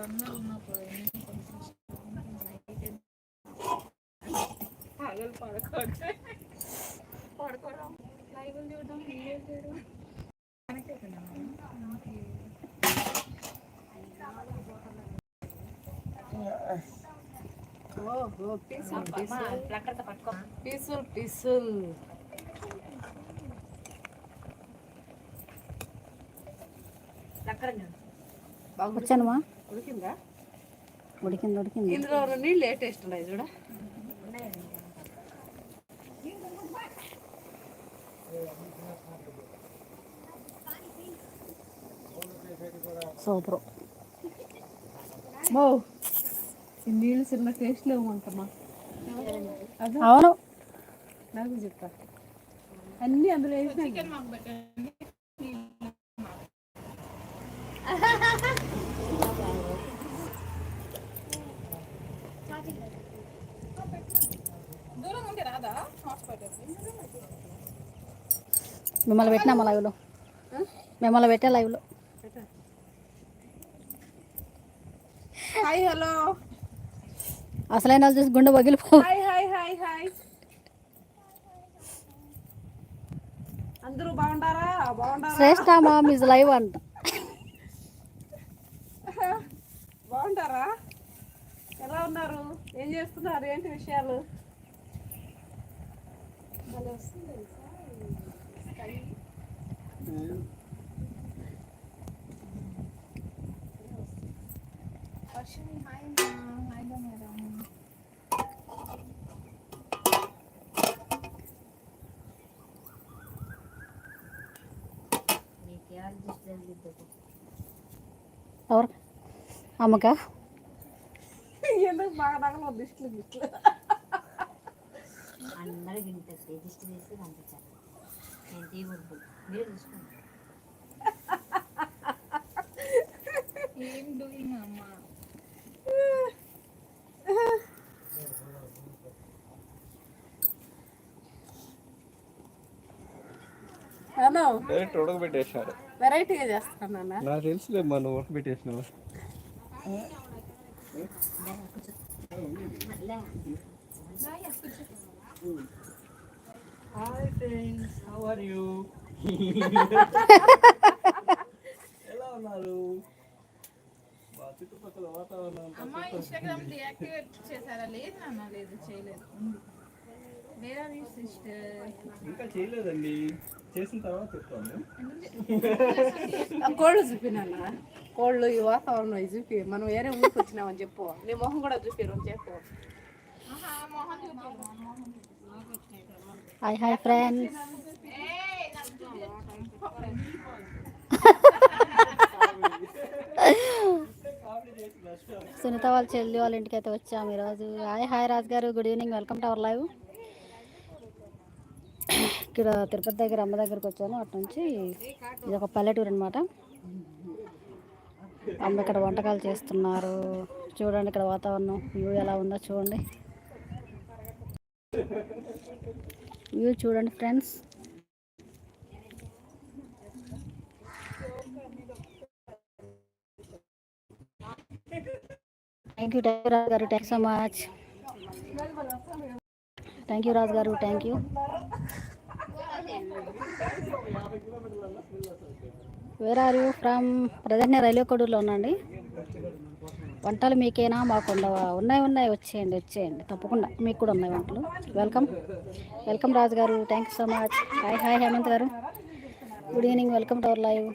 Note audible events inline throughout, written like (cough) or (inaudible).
వాళ్ళందరూ ఉన్నప్పుడు పగలు పడుకోవడం చూడడం చూడడం కనెక్ట్ పీసుల్ పీసుల్ వచ్చానమ్మా ఉడికిందా? ఉడికింది ఉడికింది. ఇందులో నీళ్ళు ఏ టేస్ట్ ఉన్నాయి చూడ. సూపర్. మో ఈ నీళ్ళు చిన్న టేస్ట్ లేవంటమ్మా అవును. నాకు చెప్తా అన్నీ అందులో వేసినా మిమ్మల్ని పెట్టినామా లైవ్లో. మిమ్మల్ని పెట్టా లైవ్లో. Hi hello. అసలైన వాళ్ళు చూసి గుండె పగిలిపో హాయ్ హాయ్ హాయ్ హాయ్. అందరూ బాగుంటారా బాగుంటారా శ్రేష్ట మామ్ ఇస్ లైవ్ అంట. బాగుంటారా? ఎలా ఉన్నారు? ఏం చేస్తున్నారు? ఏంటి విషయాలు? వర్షిణి హాయ్ హాయ్ మేడం ఎవరు అమ్మక ఎందుకు బాగా తగల దిష్టిలు దిష్టిలు అందరికి ఇంత రిజిస్టర్ చేసి పంపించాను నేను తీయకూడదు మీరు చూసుకోండి. ఏం డూయింగ్ అమ్మా? హలో డైరెక్ట్ ఉడకబెట్టేసినారు వెరైటీగా చేస్తాను నాకు తెలుసులే మనం ఉడకబెట్టేసినావు? Hi friends how are you ఎలా ఉన్నారు? చుట్టుపక్కల వాతావరణం అంతా అమ్మ ఇన్స్టాగ్రామ్ డియాక్టివేట్ చేశారా? లేదు నాన్న లేదు చేయలేదు. సిస్టర్ ఇంకా చేయలేదండి. చేసిన తర్వాత చెప్తాను. ఆ కోళ్ళు చూపినానా? కోళ్ళు ఈ వాతావరణం చూపి మనం వేరే ఊరికి వచ్చినామని చెప్పు. నీ మొహం కూడా చూపిరు చెప్పు. Mohan hi hi friends Sunitha వాళ్ళ చెల్లి వాళ్ళ ఇంటికి అయితే వచ్చాము ఈరోజు. హాయ్ హాయ్ రాజు గారు good evening welcome to our live ఇక్కడ తిరుపతి దగ్గర అమ్మ దగ్గరకు వచ్చాను. అటు నుంచి ఇది ఒక పల్లెటూరు అనమాట అమ్మ ఇక్కడ వంటకాలు చేస్తున్నారు. చూడండి ఇక్కడ వాతావరణం వ్యూ ఎలా ఉందో చూడండి. వ్యూ చూడండి friends. Thank you thank you Raju గారు. Thank so much thank you Raju గారు. Thank you where are you from present నేను రైల్వే కొడూరులో ఉన్నాండి వంటలు మీకేనా? మాకు ఉండవా ఉన్నాయి ఉన్నాయి. వచ్చేయండి వచ్చేయండి. తప్పకుండా. మీకు కూడా ఉన్నాయి వంటలు. వెల్కమ్ వెల్కమ్ రాజు గారు thank you so much hi hi Hemanth గారు. Good evening welcome to our live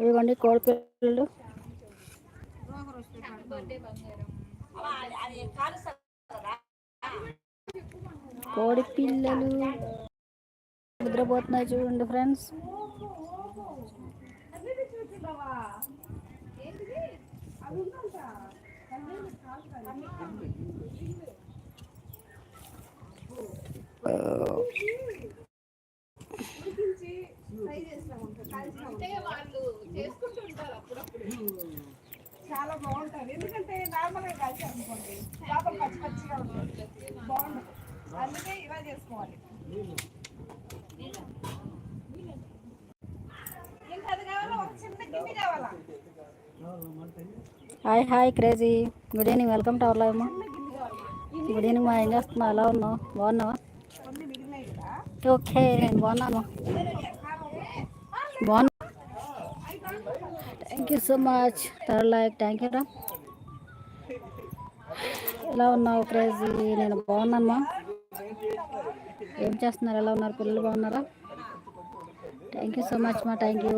ఇదిగోండి కోడిపిల్లలు. కోడి పిల్లలు. నిద్రపోతున్నాయి చూడండి ఫ్రెండ్స్. అంటే వాళ్ళు చేసుకుంటుంటారు అప్పుడప్పుడు చాలా బాగుంటుంది. ఎందుకంటే నార్మల్ వేడిగా కలిసి అనుకోండి లోపల పచ్చి పచ్చిగా ఉంటుంది. బాగుండదు. అందుకే ఇలా చేసుకోవాలి. Hi hi crazy. Good evening welcome to our live అమ్మా గుడ్ ఈవినింగ్ మా. ఏం చేస్తున్నావు? ఎలా ఉన్నావు? బాగున్నావా? ఓకే నేను బాగున్నాను. బాగున్నా thank you so much third like thank you రా ఎలా ఉన్నావు క్రేజీ నేను బాగున్నానమ్మా ఏం చేస్తున్నారు? ఎలా ఉన్నారు? పిల్లలు బాగున్నారా? థ్యాంక్ యూ సో మచ్ మా thank you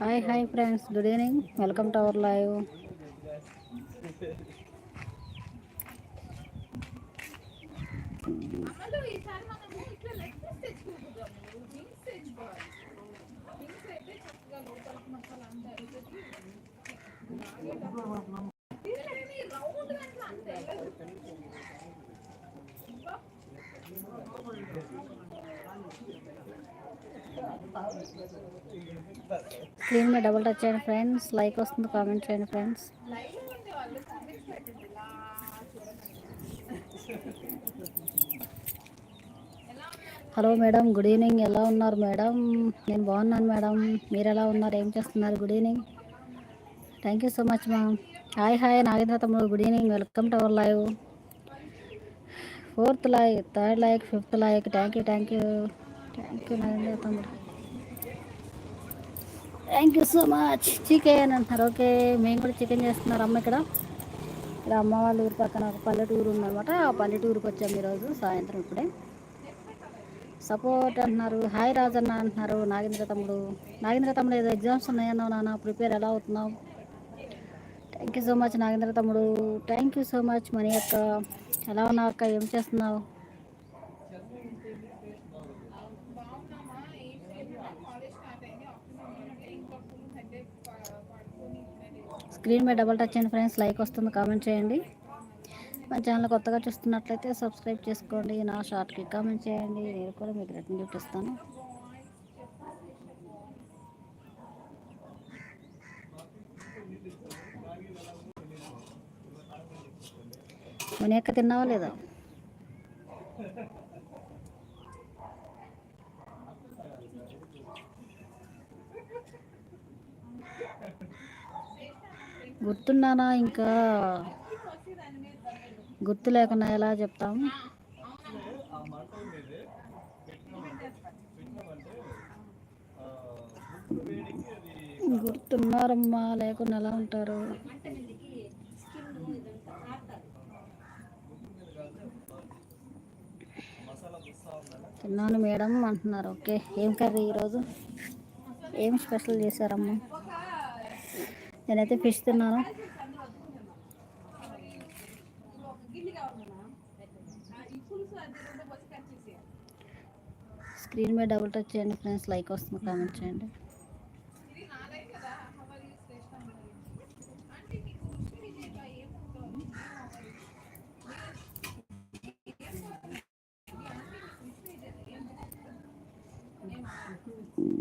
hi hi friends good evening welcome to our live దీనిలోని స్క్రీన్ మీద డబుల్ టచ్ చేయండి ఫ్రెండ్స్ లైక్ వస్తుంది కామెంట్ చేయండి friends hello madam good evening ఎలా ఉన్నారు మేడం నేను బాగున్నాను మేడం మీరు ఎలా ఉన్నారు? ఏం చేస్తున్నారు? Good evening thank you so much ma'am hi hi Nagendra తమ్ముడు good evening welcome to our live fourth like third like fifth like thank you thank you thank you Nagendra తమ్ముడు thank you so much chicken అంటున్నారు. Okay మేము కూడా chicken చేస్తున్నారు అమ్మ ఇక్కడ. ఇక్కడ అమ్మ వాళ్ళ ఊరి పక్కన ఒక పల్లెటూరు ఉందన్నమాట. ఆ పల్లెటూరుకి వచ్చాము ఈరోజు సాయంత్రం ఇప్పుడే. సపోర్ట్ అంటున్నారు. హాయ్ రాజన్న అంటున్నారు. నాగేంద్ర తమ్ముడు నాగేంద్ర తమ్ముడు ఏదో ఎగ్జామ్స్ ఉన్నాయన్నావు నాన్న. ప్రిపేర్ ఎలా అవుతున్నావు? Thank you so much Nagendra తమ్ముడు. Thank you so much Mani అక్క. ఎలా ఉన్నావు అక్క? ఏం చేస్తున్నావు? స్క్రీన్ మీద డబల్ టచ్ చేయండి ఫ్రెండ్స్ లైక్ వస్తుంది కామెంట్ చేయండి. మా ఛానల్ కొత్తగా చూస్తున్నట్లయితే సబ్స్క్రైబ్ చేసుకోండి. నా షార్ట్కి కామెంట్ చేయండి. నేను కూడా మీకు రిటర్న్ చూపిస్తాను మునియక్క తిన్నావా లేదా? గుర్తున్నానా ఇంకా? గుర్తు లేకుండా ఎలా చెప్తాం? గుర్తున్నారమ్మా లేకుండా ఎలా ఉంటారు మసాలా పుస్తా ఉందా తిన్నాను మేడం అంటున్నారు. ఓకే ఏం కర్రీ ఈరోజు? ఏం స్పెషల్ చేశారమ్మా? నేనైతే ఫిష్ తిన్నాను. స్క్రీన్ మీద డబుల్ టచ్ చేయండి ఫ్రెండ్స్ లైక్ వస్తుంది కామెంట్ చేయండి. Mm-hmm.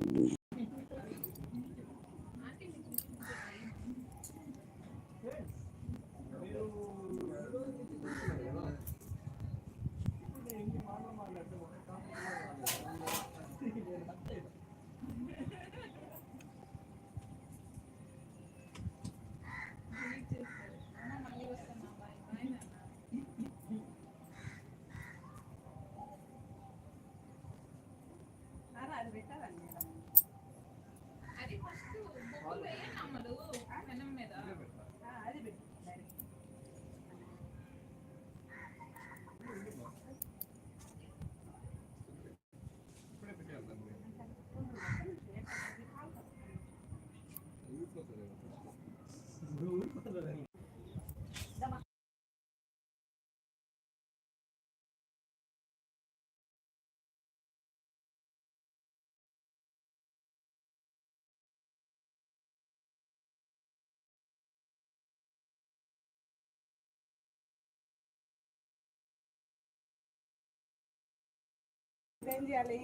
ఏం చేయాలి?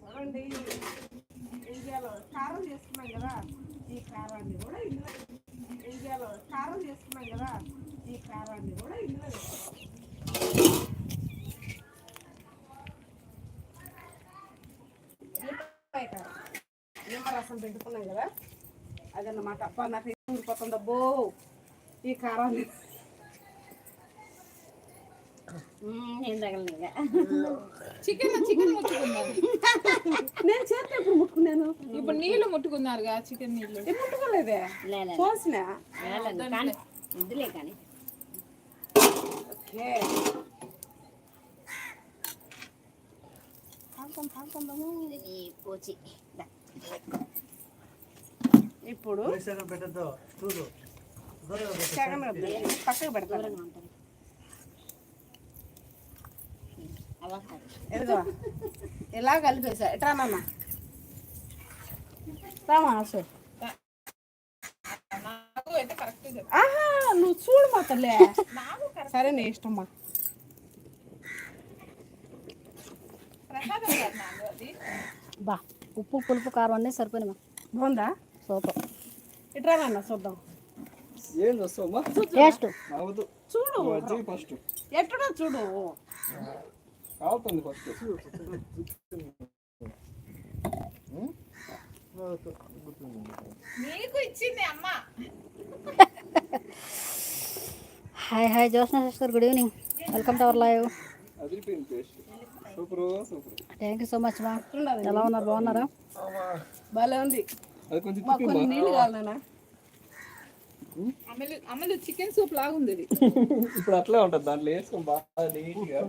చూడండి ఏం చేయాలో? కారం చేసుకున్నాం కదా ఈ కారాన్ని కూడా ఇందులో ఏం చేయాలో? కారం చేసుకున్నాం కదా ఈ కారాన్ని కూడా ఇందులో వేసుకోవాలి. ఉల్లిపాయ కారం. నిమ్మరసం పెట్టుకున్నాం కదా? అదన్నమాట. అబ్బా నాకు ఏం ఊరిపోతుంది అబ్బో. ఈ కారాన్ని చికెన్ చికెన్ ముట్టుకున్నారు. నేను చేతి ఎప్పుడు ముట్టుకున్నాను? ఇప్పుడు నీళ్ళు ముట్టుకున్నారుగా చికెన్ నీళ్ళు ముట్టుకోలేదే? లేదు పోసిన కానీ ఓకే. పోచి. ఇప్పుడు పెట్టద్దు. చూడు. పక్కకు పెడతాను దూరంగా ఉంటుంది అలా కాదు ఎదుగో ఇలా కలిపేసా. ఎట్రా నాన్న రామా అసలు ఆహా నువ్వు చూడు మా తల్లే. సరే నీ ఇష్టమ్మా బా ఉప్పు పులుపు కారం అన్నీ సరిపోయినా బాగుందా? సూపర్. ఇట్రా నాన్న చూద్దాం. ఏం చూడు. ఎట్టుడో చూడు? కావుతుంది first hi hi Josna sister good evening welcome to our live thank you so much మా ఎలా ఉన్నారు? బాగున్నారా? భలే ఉంది. అది కొంచెం మాకు కొన్ని నీళ్ళు కావాలన్నా. అమలు అమలు చికెన్ సూప్ లాగా ఉంది ఇది. ఇప్పుడు అట్లే ఉంటుంది దాంట్లో వేసుకొని బాగా నీట్గా.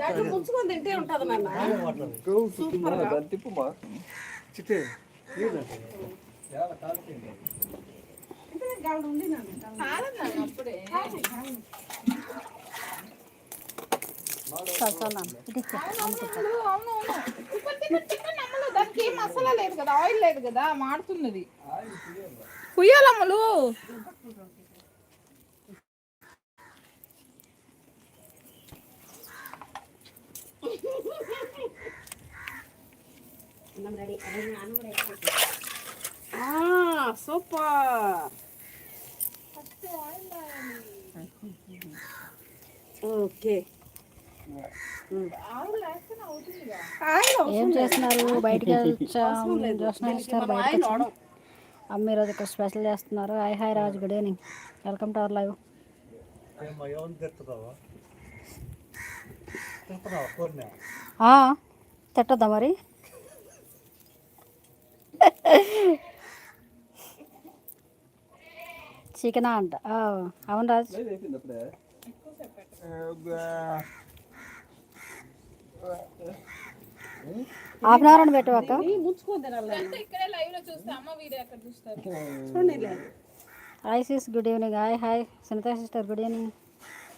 దాంట్లో ముంచుకొని తింటే ఉంటుంది నాన్న. తిప్పుమా? ఉంది నాన్న అప్పుడే. దానికి ఏం మసాలా లేదు కదా ఆయిల్ లేదు కదా మాడుతున్నది. కుయ్యాలమ్మలు అన్నం రెడీ అదే అన్నం కూడా అయిపోయింది. సూపర్. ఓకే. (laughs) ఏం చేస్తున్నారు? బయటికి జోస్నా సిస్టర్ బయటకు అమ్మ ఈరోజు ఇక్కడ స్పెషల్ చేస్తున్నారు. Hi hi Raju good evening welcome to our live తిట్టద్దా మరి? చికెనా అంట. ఆ, అవును రాజ్. హాఫ్ అన్ అవర్ అని చూడండి hi sis good evening hi hi Sunitha sister good evening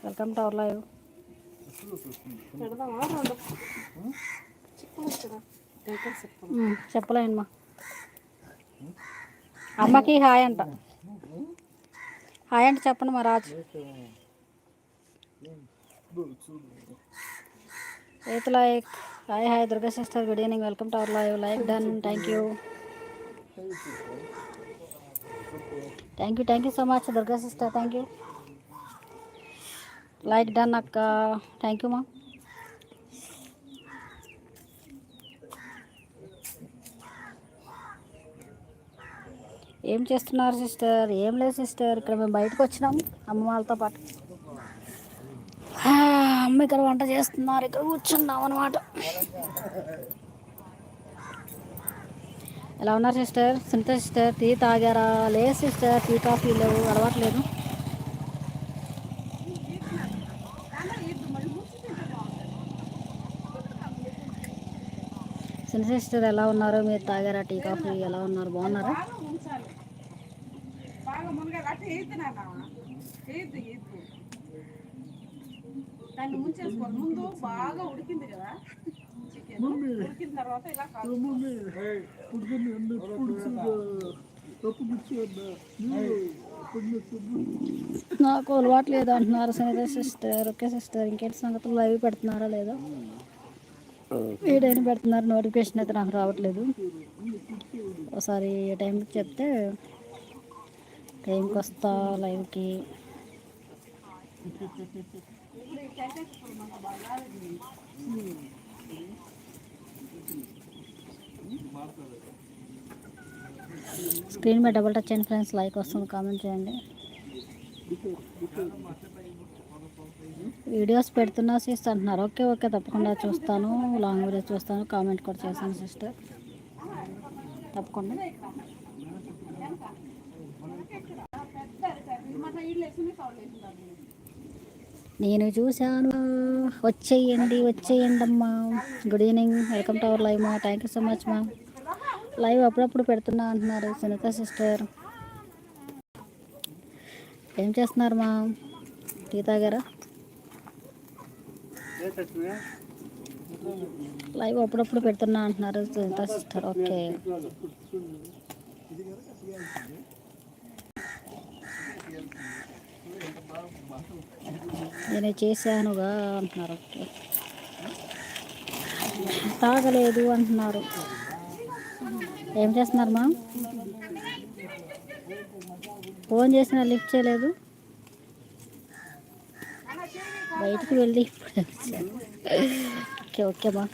welcome to our live పెడదామా రెండు చిక్కులు కదా దగ్గర చెప్తాం చెప్పలేనమ్మా అమ్మకి హాయ్ అంట. హాయ్ అంటే చెప్పండి మా రాజు. Eighth like hi hi Durga sister good evening. Welcome to our live. Like done. Thank you. Thank you thank you so much Durga sister. Thank you. Like done అక్క. థ్యాంక్ యూ మా ఏం చేస్తున్నారు sister? ఏం లేదు sister. ఇక్కడ మేము బయటకు వచ్చినాం అమ్మ వాళ్ళతో పాటు. ఆ, అమ్మ ఇక్కడ వంట చేస్తున్నారు. ఇక్కడ కూర్చున్నాం అనమాట ఎలా ఉన్నారు సిస్టర్? సునీత సిస్టర్ టీ తాగారా? లేదు సిస్టర్ టీ కాఫీ లేవు. అలవాట్లేదు సునీత సిస్టర్ ఎలా ఉన్నారు? మీరు తాగారా టీ కాఫీ? ఎలా ఉన్నారు? బాగున్నారా? దాన్ని ముంచేసుకోవాలి ముందు బాగా ఉడికింది కదా చికెన్ ఉడికిన తర్వాత ఇలా నాకు అలవాటు లేదు అంటున్నారు సునీత సిస్టర్. Okay sister. ఇంకేంటి సంగతులు? లైవ్ పెడుతున్నారా లేదా? వీడైనా పెడుతున్నారు? నోటిఫికేషన్ అయితే నాకు రావట్లేదు. ఒకసారి ఏ టైంకి చెప్తే టైంకి వస్తా లైవ్కి. స్క్రీన్ మీద డబుల్ టచ్ చేయండి ఫ్రెండ్స్ లైక్ వస్తుంది కామెంట్ చేయండి. వీడియోస్ పెడుతున్నా సిస్టర్ అంటున్నారు. ఓకే ఓకే తప్పకుండా చూస్తాను. లాంగ్ వీడియోస్ చూస్తాను. కామెంట్ కూడా చేస్తాను సిస్టర్. తప్పకుండా. నేను చూశాను. వచ్చేయండి వచ్చేయండి అమ్మా. Good evening welcome to our live మా థ్యాంక్ యూ సో మచ్ మా లైవ్ అప్పుడప్పుడు పెడుతున్నా అంటున్నారు సునీత సిస్టర్. ఏం చేస్తున్నారు మా? గీతా గారా లైవ్ అప్పుడప్పుడు పెడుతున్నా అంటున్నారు సునీత సిస్టర్. ఓకే నేను చేశానుగా అంటున్నారు. ఓకే తాగలేదు అంటున్నారు. ఏం చేస్తున్నారు మా ఫోన్ చేసినా లిఫ్ట్ చేయలేదు. బయటికి వెళ్ళి. ఓకే ఓకే మా